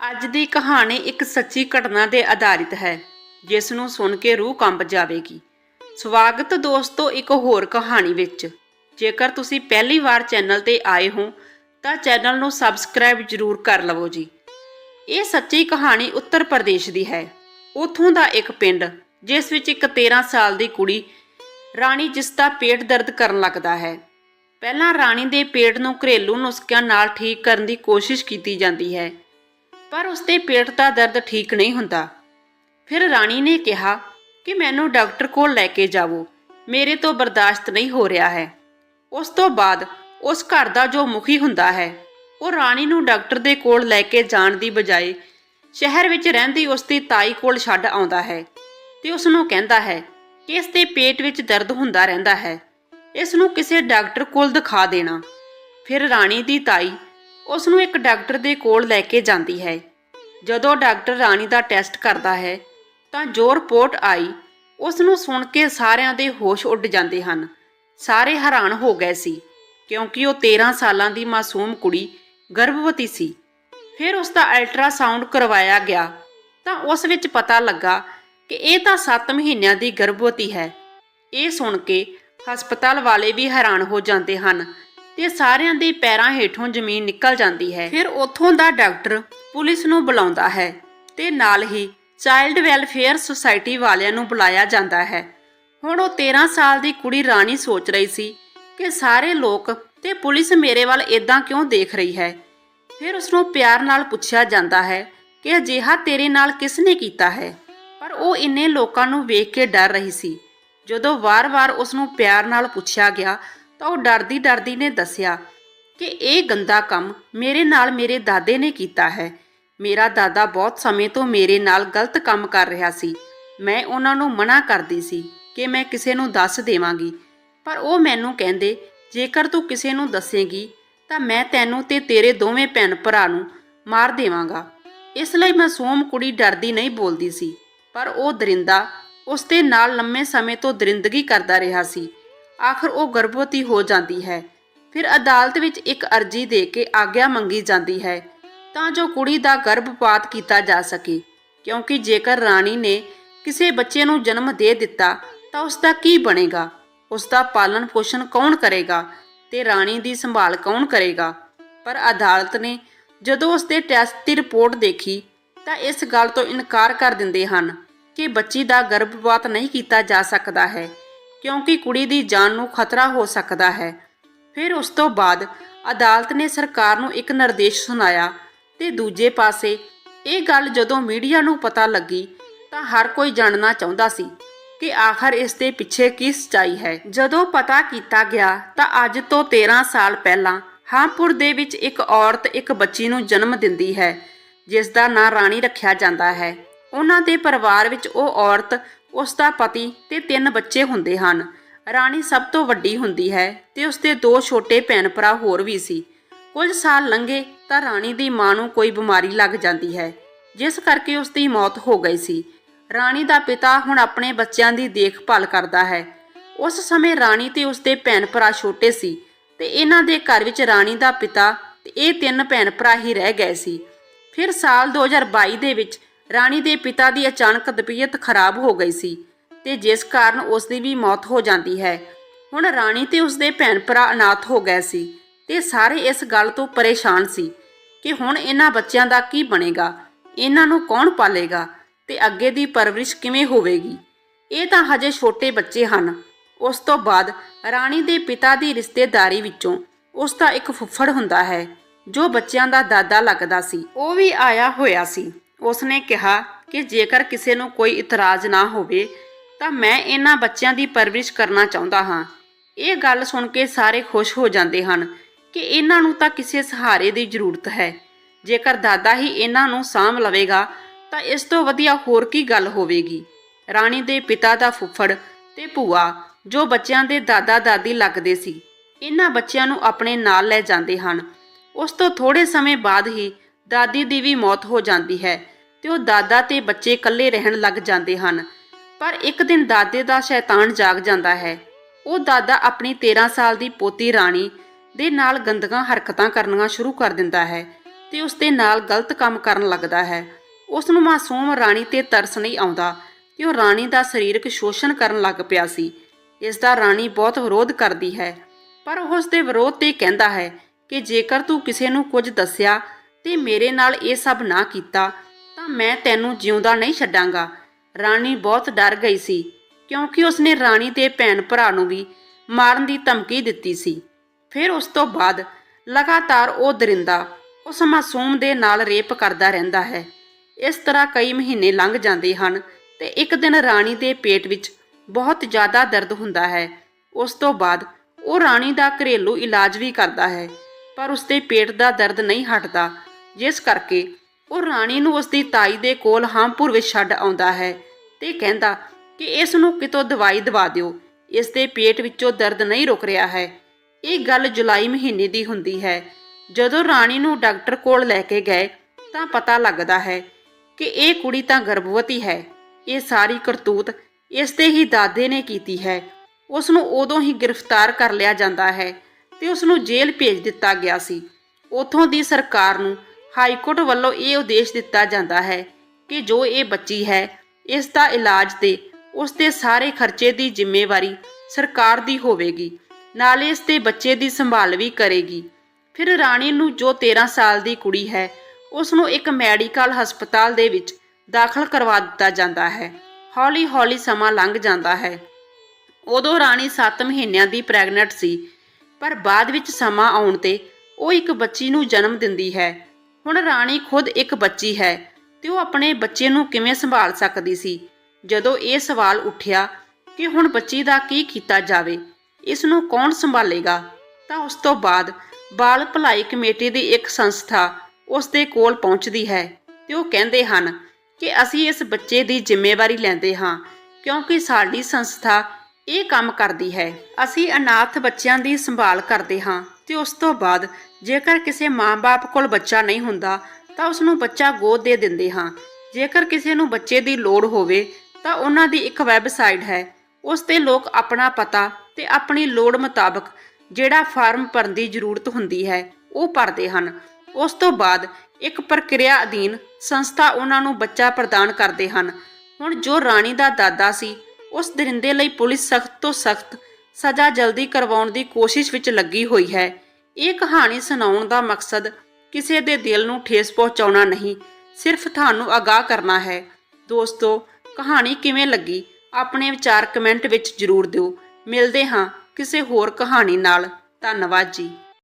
ਅੱਜ ਦੀ ਕਹਾਣੀ ਇੱਕ ਸੱਚੀ ਘਟਨਾ ਦੇ ਆਧਾਰਿਤ ਹੈ ਜਿਸ ਨੂੰ ਸੁਣ ਕੇ ਰੂਹ ਕੰਬ ਜਾਵੇਗੀ। ਸਵਾਗਤ ਦੋਸਤੋ ਇੱਕ ਹੋਰ ਕਹਾਣੀ ਵਿੱਚ। ਜੇਕਰ ਤੁਸੀਂ ਪਹਿਲੀ ਵਾਰ ਚੈਨਲ ਤੇ ਆਏ ਹੋ, ਤਾਂ ਚੈਨਲ ਨੂੰ ਸਬਸਕ੍ਰਾਈਬ ਜ਼ਰੂਰ ਕਰ ਲਵੋ ਜੀ। ਇਹ ਸੱਚੀ ਕਹਾਣੀ ਉੱਤਰ ਪ੍ਰਦੇਸ਼ ਦੀ ਹੈ। ਉਥੋਂ ਦਾ ਇੱਕ ਪਿੰਡ, ਜਿਸ ਵਿੱਚ ਇੱਕ 13 ਸਾਲ ਦੀ ਕੁੜੀ, ਰਾਣੀ ਜਿਸ ਦਾ ਪੇਟ ਦਰਦ ਕਰਨ ਲੱਗਦਾ ਹੈ। ਪਹਿਲਾਂ ਰਾਣੀ ਦੇ ਪੇਟ ਨੂੰ ਘਰੇਲੂ ਨੁਸਖਿਆਂ ਨਾਲ ਠੀਕ ਕਰਨ ਦੀ ਕੋਸ਼ਿਸ਼ ਕੀਤੀ ਜਾਂਦੀ ਹੈ। ਪਰ ਉਸਦੇ ਪੇਟ ਦਾ ਦਰਦ ਠੀਕ ਨਹੀਂ ਹੁੰਦਾ। ਫਿਰ ਰਾਣੀ ਨੇ ਕਿਹਾ ਕਿ ਮੈਨੂੰ ਡਾਕਟਰ ਕੋਲ ਲੈ ਕੇ ਜਾਵੋ। ਮੇਰੇ ਤੋਂ ਬਰਦਾਸ਼ਤ ਨਹੀਂ ਹੋ ਰਿਹਾ ਹੈ। ਉਸ ਤੋਂ ਬਾਅਦ ਉਸ ਘਰ ਦਾ ਜੋ ਮੁਖੀ ਹੁੰਦਾ ਹੈ, ਉਹ ਰਾਣੀ ਨੂੰ ਡਾਕਟਰ ਦੇ ਕੋਲ ਲੈ ਕੇ ਜਾਣ ਦੀ ਬਜਾਏ ਸ਼ਹਿਰ ਵਿੱਚ ਰਹਿੰਦੀ ਉਸ ਦੀ ਤਾਈ ਕੋਲ ਛੱਡ ਆਉਂਦਾ ਹੈ ਤੇ ਉਸ ਨੂੰ ਕਹਿੰਦਾ ਹੈ ਕਿ ਇਸ ਦੇ ਪੇਟ ਵਿੱਚ ਦਰਦ ਹੁੰਦਾ ਰਹਿੰਦਾ ਹੈ। ਇਸ ਨੂੰ ਕਿਸੇ ਡਾਕਟਰ ਕੋਲ ਦਿਖਾ ਦੇਣਾ। ਫਿਰ ਰਾਣੀ ਦੀ ਤਾਈ ਉਸ ਨੂੰ ਇੱਕ ਡਾਕਟਰ ਦੇ ਕੋਲ ਲੈ ਕੇ ਜਾਂਦੀ ਹੈ। ਜਦੋਂ ਡਾਕਟਰ ਰਾਣੀ ਦਾ ਟੈਸਟ ਕਰਦਾ ਹੈ, ਤਾਂ ਜੋ ਰਿਪੋਰਟ ਆਈ। ਉਸ ਨੂੰ ਸੁਣ ਕੇ ਸਾਰਿਆਂ ਦੇ ਹੋਸ਼ ਉੱਡ ਜਾਂਦੇ ਹਨ। ਸਾਰੇ ਹੈਰਾਨ ਹੋ ਗਏ ਸੀ, ਕਿਉਂਕਿ ਉਹ 13 ਸਾਲਾਂ ਦੀ ਮਾਸੂਮ ਕੁੜੀ, ਗਰਭਵਤੀ ਸੀ। ਫਿਰ ਉਸ ਦਾ ਅਲਟਰਾਸਾਊਂਡ ਕਰਵਾਇਆ ਗਿਆ। ਤਾਂ ਉਸ ਵਿੱਚ ਪਤਾ ਲੱਗਾ ਕਿ ਇਹ ਤਾਂ 7 ਮਹੀਨਿਆਂ ਦੀ ਗਰਭਵਤੀ ਹੈ। ਇਹ ਸੁਣ ਕੇ ਹਸਪਤਾਲ ਵਾਲੇ ਵੀ ਹੈਰਾਨ ਹੋ ਜਾਂਦੇ ਹਨ ਤੇ ਸਾਰਿਆਂ ਦੇ ਪੈਰਾਂ ਹੇਠੋਂ ਜ਼ਮੀਨ ਨਿਕਲ ਜਾਂਦੀ ਹੈ। ਫਿਰ ਉੱਥੋਂ ਦਾ ਡਾਕਟਰ ਪੁਲਿਸ ਨੂੰ ਬੁਲਾਉਂਦਾ ਹੈ ਤੇ ਨਾਲ ਹੀ ਚਾਈਲਡ ਵੈਲਫੇਅਰ ਸੁਸਾਇਟੀ ਵਾਲਿਆਂ ਨੂੰ ਬੁਲਾਇਆ ਜਾਂਦਾ ਹੈ। ਹੁਣ ਉਹ 13 ਸਾਲ ਦੀ ਕੁੜੀ ਰਾਣੀ ਸੋਚ ਰਹੀ ਸੀ ਕਿ ਸਾਰੇ ਲੋਕ ਤੇ ਪੁਲਿਸ ਮੇਰੇ ਵੱਲ ਇਦਾਂ ਕਿਉਂ ਦੇਖ ਰਹੀ ਹੈ। ਫਿਰ ਉਸ ਨੂੰ ਪਿਆਰ ਨਾਲ ਪੁੱਛਿਆ ਜਾਂਦਾ ਹੈ ਕਿ ਅਜਿਹਾ ਤੇਰੇ ਨਾਲ ਕਿਸ ਨੇ ਕੀਤਾ ਹੈ? ਪਰ ਉਹ ਇੰਨੇ ਲੋਕਾਂ ਨੂੰ ਵੇਖ ਕੇ ਡਰ ਰਹੀ ਸੀ। ਜਦੋਂ ਵਾਰ-ਵਾਰ ਉਸ ਨੂੰ ਪਿਆਰ ਨਾਲ ਪੁੱਛਿਆ ਗਿਆ ਤਾਂ ਉਹ ਡਰਦੀ ਡਰਦੀ ਨੇ ਦੱਸਿਆ ਕਿ ਇਹ ਗੰਦਾ ਕੰਮ ਮੇਰੇ ਨਾਲ ਮੇਰੇ ਦਾਦੇ ਨੇ ਕੀਤਾ ਹੈ। ਮੇਰਾ ਦਾਦਾ ਬਹੁਤ ਸਮੇਂ ਤੋਂ ਮੇਰੇ ਨਾਲ ਗਲਤ ਕੰਮ ਕਰ ਰਿਹਾ ਸੀ। ਮੈਂ ਉਹਨਾਂ ਨੂੰ ਮਨਾ ਕਰਦੀ ਸੀ ਕਿ ਮੈਂ ਕਿਸੇ ਨੂੰ ਦੱਸ ਦੇਵਾਂਗੀ। ਪਰ ਉਹ ਮੈਨੂੰ ਕਹਿੰਦੇ, ਜੇਕਰ ਤੂੰ ਕਿਸੇ ਨੂੰ ਦੱਸੇਂਗੀ, ਤਾਂ ਮੈਂ ਤੈਨੂੰ ਤੇ ਤੇਰੇ ਦੋਵੇਂ ਭੈਣ ਭਰਾ ਨੂੰ ਮਾਰ ਦੇਵਾਂਗਾ। ਇਸ ਲਈ ਮਾਸੂਮ ਕੁੜੀ ਡਰਦੀ ਨਹੀਂ ਬੋਲਦੀ ਸੀ। ਪਰ ਉਹ ਦਰਿੰਦਾ ਉਸ ਦੇ ਨਾਲ ਲੰਮੇ ਸਮੇਂ ਤੋਂ ਦਰਿੰਦਗੀ ਕਰਦਾ ਰਿਹਾ ਸੀ। ਆਖਰ ਉਹ ਗਰਭਵਤੀ ਹੋ ਜਾਂਦੀ ਹੈ। ਫਿਰ ਅਦਾਲਤ ਵਿੱਚ ਇੱਕ ਅਰਜ਼ੀ ਦੇ ਕੇ ਆਗਿਆ ਮੰਗੀ ਜਾਂਦੀ ਹੈ। ਤਾਂ ਜੋ ਕੁੜੀ ਦਾ ਗਰਭਪਾਤ ਕੀਤਾ ਜਾ ਸਕੇ, ਕਿਉਂਕਿ ਜੇਕਰ ਰਾਣੀ ਨੇ ਕਿਸੇ ਬੱਚੇ ਨੂੰ ਜਨਮ ਦੇ ਦਿੱਤਾ, ਤਾਂ ਉਸ ਦਾ ਕੀ ਬਣੇਗਾ? ਉਸ ਦਾ ਪਾਲਣ ਪੋਸ਼ਣ ਕੌਣ ਕਰੇਗਾ? ਤੇ ਰਾਣੀ ਦੀ ਸੰਭਾਲ ਕੌਣ ਕਰੇਗਾ? ਪਰ ਅਦਾਲਤ ਨੇ ਜਦੋਂ ਉਸ ਦੇ ਟੈਸਟ ਦੀ ਰਿਪੋਰਟ ਦੇਖੀ, ਤਾਂ ਇਸ ਗੱਲ ਤੋਂ ਇਨਕਾਰ ਕਰ ਦਿੰਦੇ ਹਨ ਕਿ ਬੱਚੀ ਦਾ ਗਰਭਪਾਤ ਨਹੀਂ ਕੀਤਾ ਜਾ ਸਕਦਾ ਹੈ। ਕਿਉਂਕਿ ਕੁੜੀ ਦੀ ਜਾਨ ਨੂੰ ਖਤਰਾ ਹੋ ਸਕਦਾ ਹੈ। ਫਿਰ ਉਸ ਤੋਂ ਬਾਅਦ ਅਦਾਲਤ ਨੇ ਸਰਕਾਰ ਨੂੰ ਇੱਕ ਨਿਰਦੇਸ਼ ਸੁਣਾਇਆ ਤੇ ਦੂਜੇ ਪਾਸੇ ਇਹ ਗੱਲ ਜਦੋਂ ਮੀਡੀਆ ਨੂੰ ਪਤਾ ਲੱਗੀ ਤਾਂ ਹਰ ਕੋਈ ਜਾਣਨਾ ਚਾਹੁੰਦਾ ਸੀ ਕਿ ਆਖਰ ਇਸ ਦੇ ਪਿੱਛੇ ਕੀ ਸੱਚਾਈ ਹੈ। ਜਦੋਂ ਪਤਾ ਕੀਤਾ ਗਿਆ ਤਾਂ ਅੱਜ ਤੋਂ 13 ਸਾਲ ਪਹਿਲਾਂ ਹਾਂਪੁਰ ਦੇ ਵਿੱਚ ਇੱਕ ਔਰਤ ਇੱਕ ਬੱਚੀ ਨੂੰ ਜਨਮ ਦਿੰਦੀ ਹੈ, ਜਿਸ ਦਾ ਨਾਂ ਰਾਣੀ ਰੱਖਿਆ ਜਾਂਦਾ ਹੈ। ਉਹਨਾਂ ਦੇ ਪਰਿਵਾਰ ਵਿੱਚ ਉਹ ਔਰਤ ਉਸ ਦਾ ਪਤੀ ਤੇ ਤਿੰਨ ਬੱਚੇ ਹੁੰਦੇ ਹਨ। ਰਾਣੀ ਸਭ ਤੋਂ ਵੱਡੀ ਹੁੰਦੀ ਹੈ ਤੇ ਉਸ ਦੇ ਦੋ ਛੋਟੇ ਭੈਣ ਭਰਾ ਹੋਰ ਵੀ ਸੀ। ਕੁਝ ਸਾਲ ਲੰਘੇ ਤਾਂ ਰਾਣੀ ਦੀ ਮਾਂ ਨੂੰ ਕੋਈ ਬਿਮਾਰੀ ਲੱਗ ਜਾਂਦੀ ਹੈ, ਜਿਸ ਕਰਕੇ ਉਸ ਦੀ ਮੌਤ ਹੋ ਗਈ ਸੀ। ਰਾਣੀ ਦਾ ਪਿਤਾ ਹੁਣ ਆਪਣੇ ਬੱਚਿਆਂ ਦੀ ਦੇਖਭਾਲ ਕਰਦਾ ਹੈ। ਉਸ ਸਮੇਂ ਰਾਣੀ ਤੇ ਉਸ ਦੇ ਭੈਣ ਭਰਾ ਛੋਟੇ ਸੀ ਤੇ ਇਹਨਾਂ ਦੇ ਘਰ ਵਿੱਚ ਰਾਣੀ ਦਾ ਪਿਤਾ ਤੇ ਇਹ ਤਿੰਨ ਭੈਣ ਭਰਾ ਹੀ ਰਹਿ ਗਏ ਸੀ। ਫਿਰ ਸਾਲ 2022 ਦੇ ਵਿੱਚ ਰਾਣੀ ਦੇ ਪਿਤਾ ਦੀ ਅਚਾਨਕ ਤਬੀਅਤ ਖਰਾਬ ਹੋ ਗਈ ਸੀ ਤੇ ਜਿਸ ਕਾਰਨ ਉਸ ਦੀ ਵੀ ਮੌਤ ਹੋ ਜਾਂਦੀ ਹੈ। ਹੁਣ ਰਾਣੀ ਤੇ ਉਸ ਦੇ ਭੈਣ ਭਰਾ ਅਨਾਥ ਹੋ ਗਏ ਸੀ ਤੇ ਸਾਰੇ ਇਸ ਗੱਲ ਤੋਂ ਪਰੇਸ਼ਾਨ ਸੀ ਕਿ ਹੁਣ ਇਹਨਾਂ ਬੱਚਿਆਂ ਦਾ ਕੀ ਬਣੇਗਾ, ਇਹਨਾਂ ਨੂੰ ਕੌਣ ਪਾਲੇਗਾ ਤੇ ਅੱਗੇ ਦੀ ਪਰਵਰਿਸ਼ ਕਿਵੇਂ ਹੋਵੇਗੀ। ਇਹ ਤਾਂ ਹਜੇ ਛੋਟੇ ਬੱਚੇ ਹਨ। ਉਸ ਤੋਂ ਬਾਅਦ ਰਾਣੀ ਦੇ ਪਿਤਾ ਦੀ ਰਿਸ਼ਤੇਦਾਰੀ ਵਿੱਚੋਂ ਉਸ ਦਾ ਇੱਕ ਫੁੱਫੜ ਹੁੰਦਾ ਹੈ, ਜੋ ਬੱਚਿਆਂ ਦਾ ਦਾਦਾ ਲੱਗਦਾ ਸੀ। ਉਹ ਵੀ ਆਇਆ ਹੋਇਆ ਸੀ। ਉਸਨੇ ਕਿਹਾ ਕਿ ਜੇਕਰ ਕਿਸੇ ਨੂੰ ਕੋਈ ਇਤਰਾਜ਼ ਨਾ ਹੋਵੇ, ਤਾਂ ਮੈਂ ਇਹਨਾਂ ਬੱਚਿਆਂ ਦੀ ਪਰਵਰਿਸ਼ ਕਰਨਾ ਚਾਹੁੰਦਾ ਹਾਂ। ਇਹ ਗੱਲ ਸੁਣ ਕੇ ਸਾਰੇ ਖੁਸ਼ ਹੋ ਜਾਂਦੇ ਹਨ ਕਿ ਇਹਨਾਂ ਨੂੰ ਤਾਂ ਕਿਸੇ ਸਹਾਰੇ ਦੀ ਜ਼ਰੂਰਤ ਹੈ। ਜੇਕਰ ਦਾਦਾ ਹੀ ਇਹਨਾਂ ਨੂੰ ਸਾਂਭ ਲਵੇਗਾ, ਤਾਂ ਇਸ ਤੋਂ ਵਧੀਆ ਹੋਰ ਕੀ ਗੱਲ ਹੋਵੇਗੀ? ਰਾਣੀ ਦੇ ਪਿਤਾ ਦਾ ਫੁੱਫੜ ਤੇ ਭੂਆ, ਜੋ ਬੱਚਿਆਂ ਦੇ ਦਾਦਾ ਦਾਦੀ ਲੱਗਦੇ ਸੀ, ਇਹਨਾਂ ਬੱਚਿਆਂ ਨੂੰ ਆਪਣੇ ਨਾਲ ਲੈ ਜਾਂਦੇ ਹਨ। ਉਸ ਤੋਂ ਥੋੜੇ ਸਮੇਂ ਬਾਅਦ ਹੀ ਦਾਦੀ ਦੀ ਵੀ ਮੌਤ ਹੋ ਜਾਂਦੀ ਹੈ ਤੇ ਉਹ ਦਾਦਾ ਤੇ ਬੱਚੇ ਇਕੱਲੇ ਰਹਿਣ ਲੱਗ ਜਾਂਦੇ ਹਨ। ਪਰ ਇੱਕ ਦਿਨ ਦਾਦੇ ਦਾ ਸ਼ੈਤਾਨ ਜਾਗ ਜਾਂਦਾ ਹੈ। ਉਹ ਦਾਦਾ ਆਪਣੀ 13 ਸਾਲ ਦੀ ਪੋਤੀ ਰਾਣੀ ਦੇ ਨਾਲ ਗੰਦੀਆਂ ਹਰਕਤਾਂ ਕਰਨੀਆਂ ਸ਼ੁਰੂ ਕਰ ਦਿੰਦਾ ਹੈ ਤੇ ਉਸ ਦੇ ਨਾਲ ਗਲਤ ਕੰਮ ਕਰਨ ਲੱਗਦਾ ਹੈ। ਉਸ ਨੂੰ ਮਾਸੂਮ ਰਾਣੀ ਤੇ ਤਰਸ ਨਹੀਂ ਆਉਂਦਾ ਕਿ ਉਹ ਰਾਣੀ ਦਾ ਸਰੀਰਕ ਸ਼ੋਸ਼ਣ ਕਰਨ ਲੱਗ ਪਿਆ ਸੀ। ਇਸ ਦਾ ਰਾਣੀ ਬਹੁਤ ਵਿਰੋਧ ਕਰਦੀ ਹੈ। ਪਰ ਉਹ ਉਸ ਦੇ ਵਿਰੋਧ ਤੇ ਕਹਿੰਦਾ ਹੈ ਕਿ ਜੇਕਰ ਤੂੰ ਕਿਸੇ ਨੂੰ ਕੁਝ ਦੱਸਿਆ ਤੇ ਮੇਰੇ ਨਾਲ ਇਹ ਸਭ ਨਾ ਕੀਤਾ, ਤਾਂ ਮੈਂ ਤੈਨੂੰ ਜਿਉਂਦਾ ਨਹੀਂ ਛੱਡਾਂਗਾ। ਰਾਣੀ ਬਹੁਤ ਡਰ ਗਈ ਸੀ, ਕਿਉਂਕਿ ਉਸਨੇ ਰਾਣੀ ਦੇ ਭੈਣ ਭਰਾ ਨੂੰ ਵੀ ਮਾਰਨ ਦੀ ਧਮਕੀ ਦਿੱਤੀ ਸੀ। ਫਿਰ ਉਸ ਤੋਂ ਬਾਅਦ ਲਗਾਤਾਰ ਉਹ ਦਰਿੰਦਾ, ਉਸ ਮਾਸੂਮ ਦੇ ਨਾਲ ਰੇਪ ਕਰਦਾ ਰਹਿੰਦਾ ਹੈ। ਇਸ ਤਰ੍ਹਾਂ ਕਈ ਮਹੀਨੇ ਲੰਘ ਜਾਂਦੇ ਹਨ ਤੇ ਇੱਕ ਦਿਨ ਰਾਣੀ ਦੇ ਪੇਟ ਵਿੱਚ ਬਹੁਤ ਜ਼ਿਆਦਾ ਦਰਦ ਹੁੰਦਾ ਹੈ। ਉਸ ਤੋਂ ਬਾਅਦ ਉਹ ਰਾਣੀ ਦਾ ਘਰੇਲੂ ਇਲਾਜ ਵੀ ਕਰਦਾ ਹੈ, ਪਰ ਉਸਦੇ ਪੇਟ ਦਾ ਦਰਦ ਨਹੀਂ ਹਟਦਾ। ਜਿਸ ਕਰਕੇ ਉਹ ਰਾਣੀ ਨੂੰ ਉਸਦੀ ਤਾਈ ਦੇ ਕੋਲ ਹਾਮਪੁਰ ਵਿੱਚ ਛੱਡ ਆਉਂਦਾ ਹੈ ਤੇ ਕਹਿੰਦਾ ਕਿ ਇਸ ਨੂੰ ਕਿਤੋਂ ਦਵਾਈ ਦਵਾ ਦਿਓ, ਇਸ ਦੇ ਪੇਟ ਵਿੱਚੋਂ ਦਰਦ ਨਹੀਂ ਰੁਕ ਰਿਹਾ ਹੈ। ਇਹ ਗੱਲ ਜੁਲਾਈ ਮਹੀਨੇ ਦੀ ਹੁੰਦੀ ਹੈ। ਜਦੋਂ ਰਾਣੀ ਨੂੰ ਡਾਕਟਰ ਕੋਲ ਲੈ ਕੇ ਗਏ ਤਾਂ ਪਤਾ ਲੱਗਦਾ ਹੈ ਕਿ ਇਹ ਕੁੜੀ ਤਾਂ ਗਰਭਵਤੀ ਹੈ। ਇਹ ਸਾਰੀ ਕਰਤੂਤ ਇਸ ਦੇ ਹੀ ਦਾਦੇ ਨੇ ਕੀਤੀ ਹੈ। ਉਸ ਨੂੰ ਉਦੋਂ ਹੀ ਗ੍ਰਿਫਤਾਰ ਕਰ ਲਿਆ ਜਾਂਦਾ ਹੈ ਤੇ ਉਸ ਨੂੰ ਜੇਲ੍ਹ ਭੇਜ ਦਿੱਤਾ ਗਿਆ ਸੀ। ਉਥੋਂ ਦੀ ਸਰਕਾਰ ਨੂੰ ਹਾਈ ਕੋਰਟ ਵੱਲੋਂ ਇਹ ਉਦੇਸ਼ ਦਿੱਤਾ ਜਾਂਦਾ ਹੈ ਕਿ ਜੋ ਇਹ ਬੱਚੀ ਹੈ, ਇਸ ਦਾ ਇਲਾਜ ਤੇ ਉਸ ਦੇ ਸਾਰੇ ਖਰਚੇ ਦੀ ਜ਼ਿੰਮੇਵਾਰੀ ਸਰਕਾਰ ਦੀ ਹੋਵੇਗੀ, ਨਾਲੇ ਇਸ ਦੇ ਬੱਚੇ ਦੀ ਸੰਭਾਲ ਵੀ ਕਰੇਗੀ। ਫਿਰ ਰਾਣੀ ਨੂੰ ਜੋ 13 ਸਾਲ ਦੀ ਕੁੜੀ ਹੈ, ਉਸ ਨੂੰ ਇੱਕ ਮੈਡੀਕਲ ਹਸਪਤਾਲ ਦੇ ਵਿੱਚ ਦਾਖਲ ਕਰਵਾ ਦਿੱਤਾ ਜਾਂਦਾ ਹੈ। ਹੌਲੀ-ਹੌਲੀ ਸਮਾਂ ਲੰਘ ਜਾਂਦਾ ਹੈ। ਉਦੋਂ ਰਾਣੀ 7 ਮਹੀਨਿਆਂ ਦੀ ਪ੍ਰੈਗਨੈਂਟ ਸੀ, ਪਰ ਬਾਅਦ ਵਿੱਚ ਸਮਾਂ ਆਉਣ ਤੇ ਉਹ ਇੱਕ ਬੱਚੀ ਨੂੰ ਜਨਮ ਦਿੰਦੀ ਹੈ। ਹੁਣ ਰਾਣੀ ਖੁਦ ਇੱਕ ਬੱਚੀ ਹੈ ਤੇ ਉਹ ਆਪਣੇ ਬੱਚੇ ਨੂੰ ਕਿਵੇਂ ਸੰਭਾਲ ਸਕਦੀ ਸੀ? ਜਦੋਂ ਇਹ ਸਵਾਲ ਉੱਠਿਆ ਕਿ ਹੁਣ ਬੱਚੀ ਦਾ ਕੀ ਕੀਤਾ ਜਾਵੇ ਇਸ ਨੂੰ ਕੌਣ ਸੰਭਾਲੇਗਾ? ਤਾਂ ਉਸ ਤੋਂ ਬਾਅਦ ਬਾਲ ਭਲਾਈ ਕਮੇਟੀ ਦੀ ਇੱਕ ਸੰਸਥਾ ਉਸ ਦੇ ਕੋਲ ਪਹੁੰਚਦੀ ਹੈ ਤੇ ਉਹ ਕਹਿੰਦੇ ਹਨ ਕਿ ਅਸੀਂ ਇਸ ਬੱਚੇ ਦੀ ਜ਼ਿੰਮੇਵਾਰੀ ਲੈਂਦੇ ਹਾਂ ਕਿਉਂਕਿ ਸਾਡੀ ਸੰਸਥਾ ਇਹ ਕੰਮ ਕਰਦੀ ਹੈ। ਅਸੀਂ ਅਨਾਥ ਬੱਚਿਆਂ ਦੀ ਸੰਭਾਲ ਕਰਦੇ ਹਾਂ ਤੇ ਉਸ ਤੋਂ ਬਾਅਦ ਜੇਕਰ ਕਿਸੇ ਮਾਂ-ਬਾਪ ਕੋਲ ਬੱਚਾ ਨਹੀਂ ਹੁੰਦਾ, ਤਾਂ ਉਸ ਨੂੰ ਬੱਚਾ ਗੋਦ ਦੇ ਦਿੰਦੇ ਹਾਂ। ਜੇਕਰ ਕਿਸੇ ਨੂੰ ਬੱਚੇ ਦੀ ਲੋੜ ਹੋਵੇ, ਤਾਂ ਉਹਨਾਂ ਦੀ ਇੱਕ ਵੈਬਸਾਈਟ ਹੈ। ਉਸ ਤੇ ਲੋਕ ਆਪਣਾ ਪਤਾ ਤੇ ਆਪਣੀ ਲੋੜ ਮੁਤਾਬਕ ਜਿਹੜਾ ਫਾਰਮ ਭਰਨ ਦੀ ਜ਼ਰੂਰਤ ਹੁੰਦੀ ਹੈ, ਉਹ ਭਰਦੇ ਹਨ। ਉਸ ਤੋਂ ਬਾਅਦ ਇੱਕ ਪ੍ਰਕਿਰਿਆ ਅਧੀਨ ਸੰਸਥਾ ਉਹਨਾਂ ਨੂੰ ਬੱਚਾ ਪ੍ਰਦਾਨ ਕਰਦੇ ਹਨ। ਹੁਣ ਜੋ ਰਾਣੀ ਦਾ ਦਾਦਾ ਸੀ, ਉਸ ਦਰਿੰਦੇ ਲਈ ਪੁਲਿਸ ਸਖਤ ਤੋਂ ਸਖਤ ਸਜ਼ਾ ਜਲਦੀ ਕਰਵਾਉਣ ਦੀ ਕੋਸ਼ਿਸ਼ ਵਿੱਚ ਲੱਗੀ ਹੋਈ ਹੈ। ਇਹ ਕਹਾਣੀ ਸੁਣਾਉਣ ਦਾ ਮਕਸਦ ਕਿਸੇ ਦੇ ਦਿਲ ਨੂੰ ਠੇਸ ਪਹੁੰਚਾਉਣਾ ਨਹੀਂ, ਸਿਰਫ ਤੁਹਾਨੂੰ ਅਗਾਹ ਕਰਨਾ ਹੈ। ਦੋਸਤੋ, ਕਹਾਣੀ ਕਿਵੇਂ ਲੱਗੀ? ਆਪਣੇ ਵਿਚਾਰ ਕਮੈਂਟ ਵਿੱਚ ਜ਼ਰੂਰ ਦਿਓ। ਮਿਲਦੇ ਹਾਂ ਕਿਸੇ ਹੋਰ ਕਹਾਣੀ ਨਾਲ। ਧੰਨਵਾਦ ਜੀ।